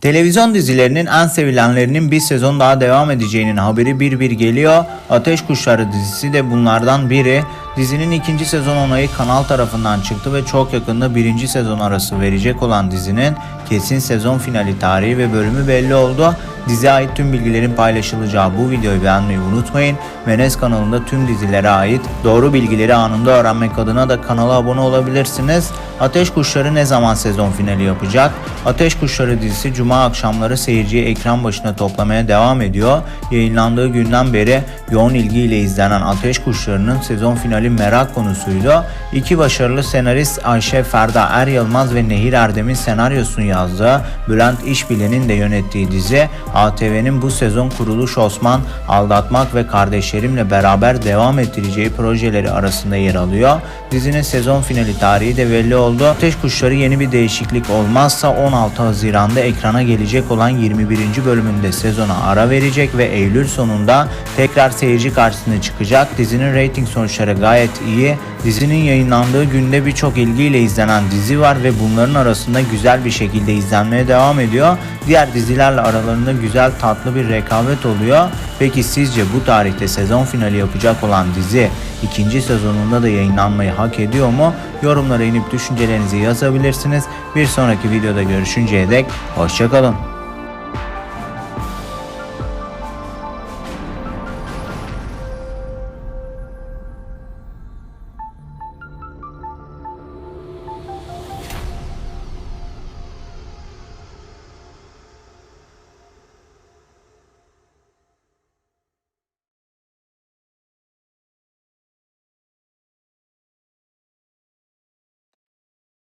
Televizyon dizilerinin en sevilenlerinin bir sezon daha devam edeceğinin haberi bir bir geliyor. Ateş Kuşları dizisi de bunlardan biri. Dizinin ikinci sezon onayı kanal tarafından çıktı ve çok yakında birinci sezon arası verecek olan dizinin kesin sezon finali tarihi ve bölümü belli oldu. Diziye ait tüm bilgilerin paylaşılacağı bu videoyu beğenmeyi unutmayın. Menes kanalında tüm dizilere ait doğru bilgileri anında öğrenmek adına da kanala abone olabilirsiniz. Ateş Kuşları ne zaman sezon finali yapacak? Ateş Kuşları dizisi Cuma akşamları seyirciyi ekran başına toplamaya devam ediyor. Yayınlandığı günden beri yoğun ilgiyle izlenen Ateş Kuşları'nın sezon finali merak konusuydu. İki başarılı senarist Ayşe Ferda Er Yılmaz ve Nehir Erdem'in senaryosunu yazdığı, Bülent İşbilen'in de yönettiği dizi ATV'nin bu sezon Kuruluş Osman, Aldatmak ve Kardeşlerimle beraber devam ettireceği projeleri arasında yer alıyor. Dizinin sezon finali tarihi de belli oldu. Ateş Kuşları yeni bir değişiklik olmazsa 16 Haziran'da ekrana gelecek olan 21. bölümünde sezona ara verecek ve Eylül sonunda tekrar seyirci karşısına çıkacak. Dizinin reyting sonuçları gayet iyi. Dizinin yayınlandığı günde birçok ilgiyle izlenen dizi var ve bunların arasında güzel bir şekilde izlenmeye devam ediyor. Diğer dizilerle aralarında güzel tatlı bir rekabet oluyor. Peki sizce bu tarihte sezon finali yapacak olan dizi ikinci sezonunda da yayınlanmayı hak ediyor mu? Yorumlara inip düşüncelerinizi yazabilirsiniz. Bir sonraki videoda görüşünceye dek hoşçakalın.